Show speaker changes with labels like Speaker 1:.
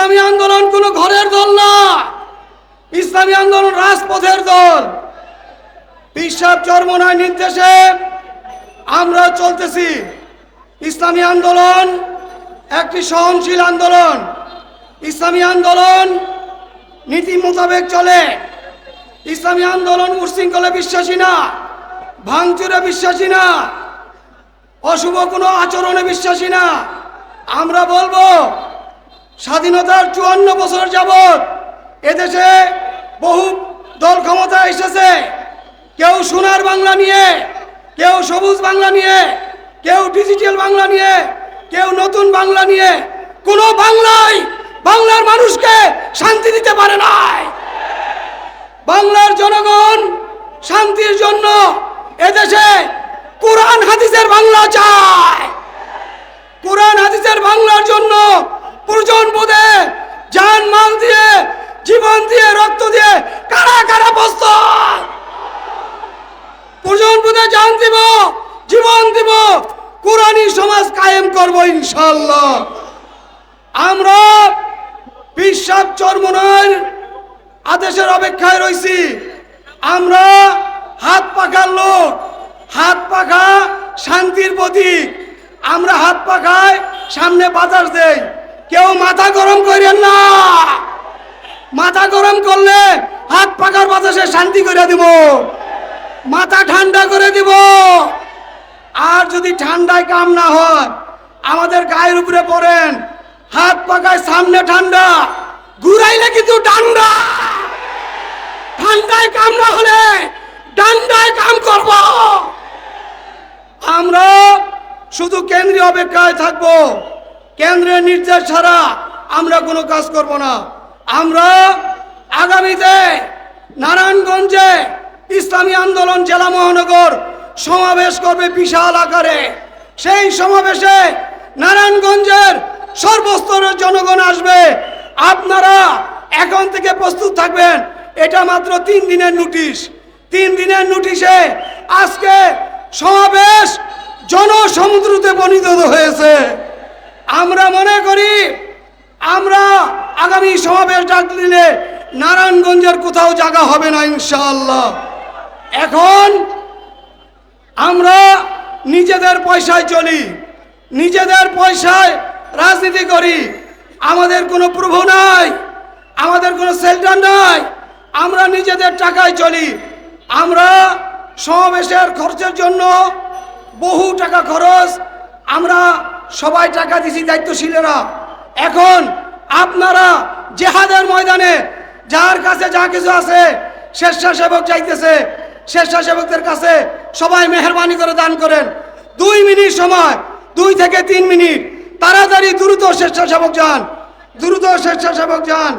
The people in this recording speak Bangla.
Speaker 1: ইসলামী আন্দোলন কোনো ঘরের দল না। ইসলামী আন্দোলন রাজপথের দল। পিসাব চর্মনায় নির্দেশে আমরা চলতেছি। ইসলামী আন্দোলন একটি সহনশীল আন্দোলন। ইসলামী আন্দোলন নীতি মোতাবেক চলে। ইসলামী আন্দোলন উশৃঙ্খলে বিশ্বাসী না, ভাঙচুরে বিশ্বাসী না, অশুভ কোনো আচরণে বিশ্বাসী না। আমরা বলব স্বাধীনতার চুয়ান্ন বছর যাবৎ এদেশে বহু দল ক্ষমতা এসেছে। কেউ সোনার বাংলা নিয়ে, কেউ সবুজ বাংলা নিয়ে, কেউ ডিজিটাল বাংলা নিয়ে, কেউ নতুন বাংলা নিয়ে, কোনো বাংলায় বাংলার মানুষকে শান্তি দিতে পারে নাই। বাংলার জনগণ শান্তির জন্য এদেশে কোরআন হাদিসের বাংলা চায় কোরআন হাদিসের বাংলার জন্য প্রয়োজন বোধে জান, মাল দিয়ে, জীবন দিয়ে, রক্ত দিয়ে কারা কারা প্রস্তুত প্রয়োজন বোধে জান দিব, জীবন দিব কোরআনী সমাজ কায়েম করব ইনশাল্লাহ আমরা বিশ্বাস চর্মনয়ের আদেশের অপেক্ষায় রয়েছি আমরা হাত পাখার লোক, হাত পাখা শান্তির প্রতীক। আমরা হাত পাখায় সামনে বাতাস দেই। কেউ মাথা গরম করেন না। মাথা গরম করলে হাত পাখার বাতাসে শান্তি করে দিব। মাথা ঠান্ডা করে দিব। আর যদি ঠান্ডায় কাম না হয়, আমাদের গায়ের উপরে পড়েন। হাত পাকায় সামনে ঠান্ডা, ঘুরাইলে কিন্তু ঠান্ডা ঠান্ডায় কাম না হলে ডান্ডায় কাম করব। আমরা শুধু কেন্দ্রীয় অপেক্ষায় থাকব। কেন্দ্রের নির্দেশ ছাড়া আমরা কোনো কাজ করব না। আমরা আগামীতে নারায়ণগঞ্জে ইসলামী আন্দোলন জেলা মহানগর সমাবেশ করবে বিশাল আকারে। সেই সমাবেশে নারায়ণগঞ্জের সর্বস্তরের জনগণ আসবে। আপনারা এখন থেকে প্রস্তুত থাকবেন। এটা মাত্র তিন দিনের নোটিশ। তিন দিনের নোটিশে আজকে সমাবেশ জনসমুদ্রতে পরিণত হয়েছে। আমরা মনে করি, আমরা আগামী সমাবেশ ডাক দিলে নারায়ণগঞ্জের কোথাও জায়গা হবে না, ইনশাআল্লাহ। এখন আমরা নিজেদের পয়সায় চলি, নিজেদের পয়সায় রাজনীতি করি। আমাদের কোনো প্রভু নাই, আমাদের কোনো সেল্টার নাই, আমরা নিজেদের টাকায় চলি। আমরা সমাবেশের খরচের জন্য বহু টাকা খরচ আমরা সবাই টাকা দিছি দায়িত্বশীলেরা। এখন আপনারা জেহাদের ময়দানে, যার কাছে যা কিছু আছে, স্বেচ্ছাসেবক চাইতেছে, স্বেচ্ছাসেবকদের কাছে সবাই মেহরবানি করে দান করেন। দুই মিনিট সময়, দুই থেকে তিন মিনিট, তাড়াতাড়ি দ্রুত স্বেচ্ছাসেবক যান, দ্রুত স্বেচ্ছাসেবক যান।